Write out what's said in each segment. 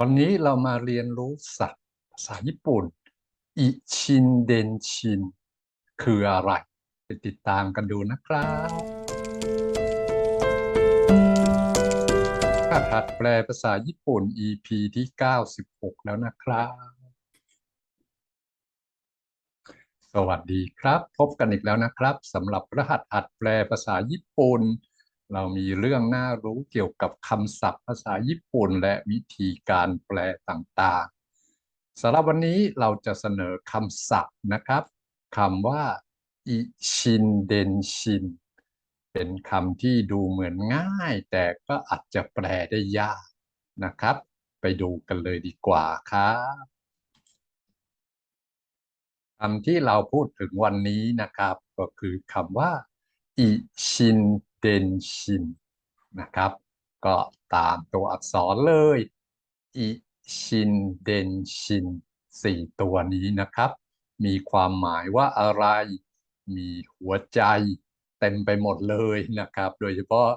วันนี้เรามาเรียนรู้ศัพท์ภาษาญี่ปุ่น อิชินเดนชิน คืออะไร ไปติดตามกันดูนะครับ ถ้าหัดแปลภาษาญี่ปุ่น EP ที่ 96 แล้วนะครับ สวัสดีครับ พบกันอีกแล้วนะครับสำหรับรหัสหัดแปลภาษาญี่ปุ่น เรามีเรื่องน่ารู้เกี่ยวกับคำศัพท์ภาษาญี่ปุ่นและวิธีการแปลต่างๆสำหรับวันนี้เราจะเสนอคำศัพท์นะครับคำว่าอิชินเดนชินเป็นคำที่ดูเหมือนง่าย แต่ก็อาจจะแปลได้ยากนะครับ ไปดูกันเลยดีกว่าครับคำที่เราพูดถึงวันนี้นะครับ ก็คือคำว่าอิชิน เดนชินนะครับ ก็ตามตัวอักษรเลยอิชินเดนชินสี่ตัวนี้นะครับ มีความหมายว่าอะไร มีหัวใจเต็มไปหมดเลยนะครับ โดยเฉพาะ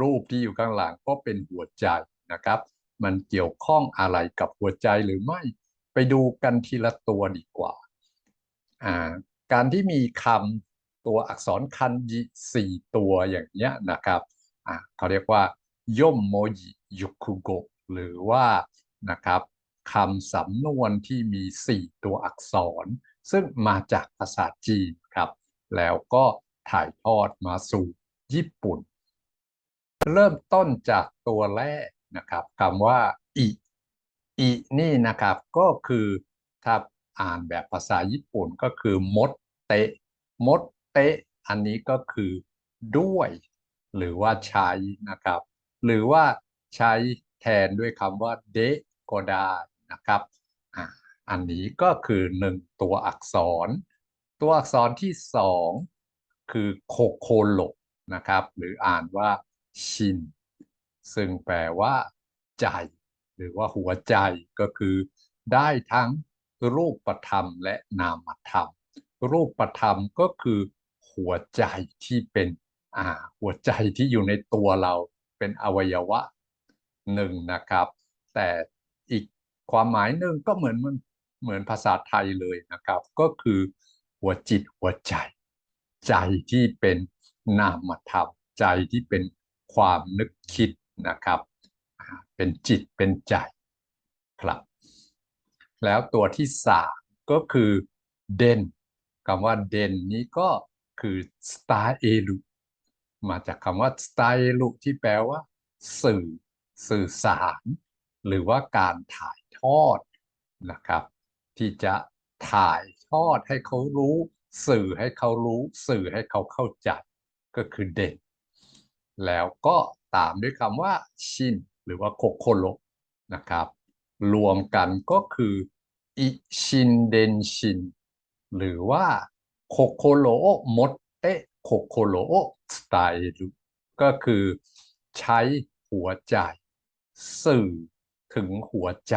รูปที่อยู่ข้างหลังก็เป็นหัวใจนะครับ มันเกี่ยวข้องอะไรกับหัวใจหรือไม่ ไปดูกันทีละตัวดีกว่าอ่าการที่มีคำ ตัวอักษรคันจิสี่ตัวอย่างเนี้ยนะครับอ่าเขาเรียกว่าย่มโมจิยุคุโกะหรือว่านะครับคำสำนวนที่มีสี่ตัวอักษร ซึ่งมาจากภาษาจีนครับ แล้วก็ถ่ายทอดมาสู่ญี่ปุ่น เริ่มต้นจากตัวแรกนะครับคำว่าอิอินี่นะครับก็คือถ้าอ่านแบบภาษาญี่ปุ่นก็คือมดเตะมด เตะอันนี้ก็คือด้วย หรือว่าใช้นะครับ หรือว่าใช้แทนด้วยคำว่าเดก็ได้นะครับออันนี้ก็คือหนึ่งตัวอักษร ตัวอักษรที่สองคือโคโคโลนะครับ หรืออ่านว่าชิน ซึ่งแปลว่า ใจ หรือว่าหัวใจก็คือ ได้ทั้งรูปธรรมและนามธรรม รูปธรรมก็คือ หัวใจที่เป็นอ่าหัวใจที่อยู่ในตัวเราเป็นอวัยวะหนึ่งนะครับ แต่อีกความหมายหนึ่งก็เหมือนเหมือนภาษาไทยเลยนะครับ ก็คือหัวจิตหัวใจ ใจที่เป็นนามธรรมใจที่เป็นความนึกคิดนะครับ เป็นจิตเป็นใจครับ แล้วตัวที่สามก็คือเด่นคำว่าเด่นนี้ก็ คือสตาเอลุมาจากคำว่าสตาเอลุที่แปลว่า สื่อ สื่อสาร หรือว่าการถ่ายทอดนะครับ ที่จะถ่ายทอดให้เขารู้ สื่อให้เขารู้ สื่อให้เขาเข้าใจก็คือเด่นแล้วก็ตามด้วยคำว่า ชิน หรือว่าโคโคโรนะครับ รวมกันก็คืออิชินเดนชิน หรือว่า โคโคโรมดเตะโคโคโรสไตล์ก็คือใช้หัวใจ สื่อถึงหัวใจ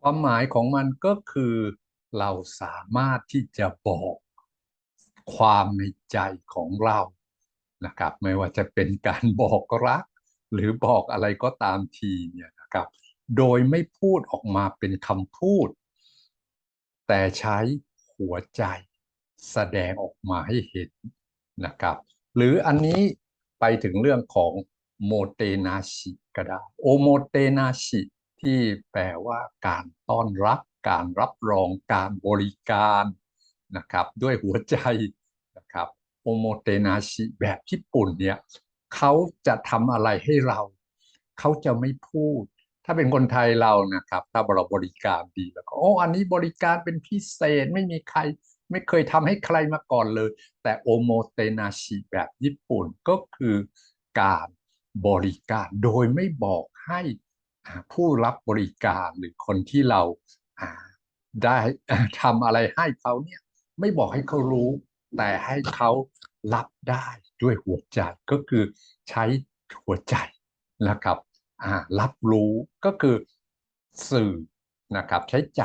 ความหมายของมันก็คือเราสามารถที่จะบอกความในใจของเรา นะครับ ไม่ว่าจะเป็นการบอกรัก หรือบอกอะไรก็ตามทีเนี่ยนะครับ โดยไม่พูดออกมาเป็นคำพูด แต่ใช้หัวใจ แสดงออกมาให้เห็นนะครับ หรืออันนี้ไปถึงเรื่องของโมเตนาชิก็ได้โอโมเตนาชิที่แปลว่าการต้อนรับการรับรองการบริการนะครับ ด้วยหัวใจนะครับโอโมเตนาชิแบบญี่ปุ่นเนี่ยเขาจะทำอะไรให้เรา เขาจะไม่พูด ถ้าเป็นคนไทยเรานะครับ ถ้าเราบริการดีแล้วก็โอ้อันนี้บริการเป็นพิเศษไม่มีใคร ไม่เคยทำให้ใครมาก่อนเลย แต่โอโมเตนาชิแบบญี่ปุ่นก็คือการบริการโดยไม่บอกให้ผู้รับบริการหรือคนที่เราได้ทำอะไรให้เขาเนี่ยไม่บอกให้เขารู้ แต่ให้เขารับได้ด้วยหัวใจก็คือใช้หัวใจนะครับรับรู้ก็คือสื่อนะครับใช้ใจ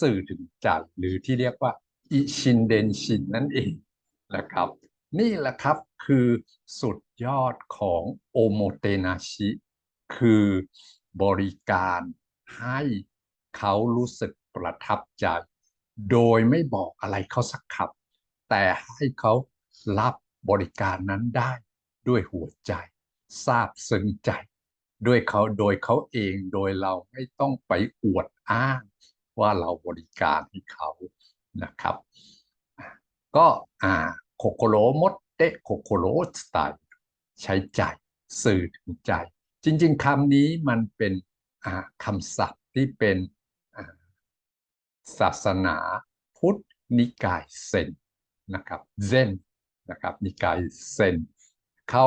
สื่อถึงใจหรือที่เรียกว่า อิชินเดนชินนั่นเองนะครับ นี่แหละครับคือสุดยอดของโอโมเตนาชิ คือบริการให้เขารู้สึกประทับใจ โดยไม่บอกอะไรเขาสักคำแต่ให้เขารับบริการนั้นได้ด้วยหัวใจซาบซึ้งใจ ด้วยเขาโดยเขาเองโดยเราไม่ต้องไปอวดอ้างว่าเราบริการให้เขา นะครับ ก็อ่าโคโคโรมดเตะโคโคโรสไตล์ใช้ใจสื่อถึงใจ จริง ๆคำนี้มันเป็นคำศัพท์ที่เป็นศาสนาพุทธนิกายเซนนะครับเซนนะครับนิกายเซนเขา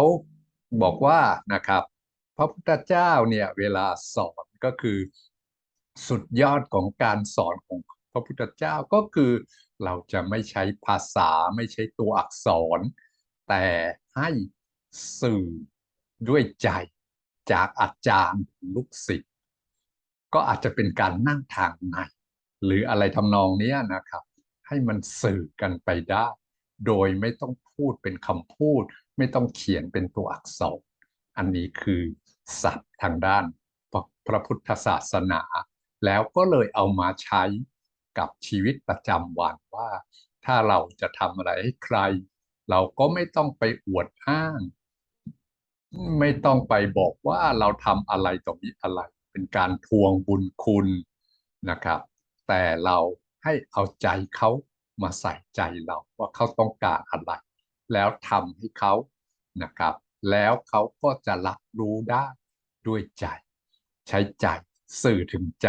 บอกว่านะครับพระพุทธเจ้าเนี่ยเวลาสอนก็คือสุดยอดของการสอนของ พระพุทธเจ้าก็คือเราจะไม่ใช้ภาษาไม่ใช้ตัวอักษร แต่ให้สื่อด้วยใจจากอาจารย์ลูกศิษย์ก็อาจจะเป็นการนั่งทางในหรืออะไรทำนองนี้นะครับ ให้มันสื่อกันไปได้ โดยไม่ต้องพูดเป็นคำพูด ไม่ต้องเขียนเป็นตัวอักษร อันนี้คือศัพท์ทางด้านพระพุทธศาสนา แล้วก็เลยเอามาใช้ กับชีวิตประจำวันว่า ถ้าเราจะทำอะไรให้ใคร เราก็ไม่ต้องไปอวดอ้าง ไม่ต้องไปบอกว่าเราทำอะไรตรงนี้อะไร เป็นการทวงบุญคุณนะครับ แต่เราให้เอาใจเขามาใส่ใจเราว่าเขาต้องการอะไร แล้วทำให้เขานะครับ แล้วเขาก็จะรับรู้ได้ด้วยใจ ใช้ใจสื่อถึงใจ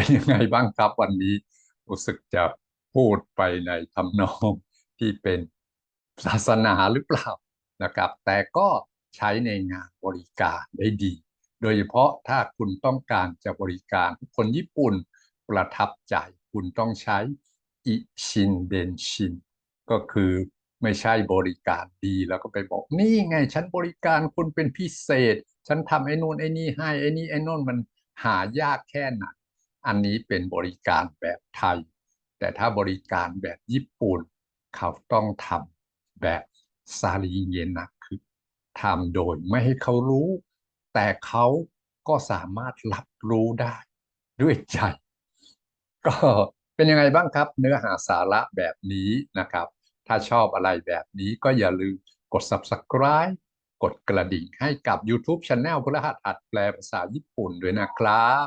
เป็นยังไงบ้างครับวันนี้รู้สึกจะพูดไปในทำนองที่เป็นศาสนาหรือเปล่านะครับ แต่ก็ใช้ในงานบริการได้ดี โดยเฉพาะถ้าคุณต้องการจะบริการคนญี่ปุ่นประทับใจคุณต้องใช้อิชินเดนชินก็คือไม่ใช่บริการดีแล้วก็ไปบอกนี่ไงฉันบริการคุณเป็นพิเศษ ฉันทำไอ้นู่นไอ้นี่ให้ไอ้นี่ไอ้นู่นมันหายากแค่ไหน อันนี้เป็นบริการแบบไทย แต่ถ้าบริการแบบญี่ปุ่น เขาต้องทำแบบซาลีเยนะคือทำโดยไม่ให้เขารู้ แต่เขาก็สามารถรับรู้ได้ด้วยใจ ก็เป็นยังไงบ้างครับ เนื้อหาสาระแบบนี้นะครับ ถ้าชอบอะไรแบบนี้ก็อย่าลืมกด subscribe กดกระดิ่งให้กับ YouTube Channel พฤหัสอัดแปลภาษาญี่ปุ่นด้วยนะครับ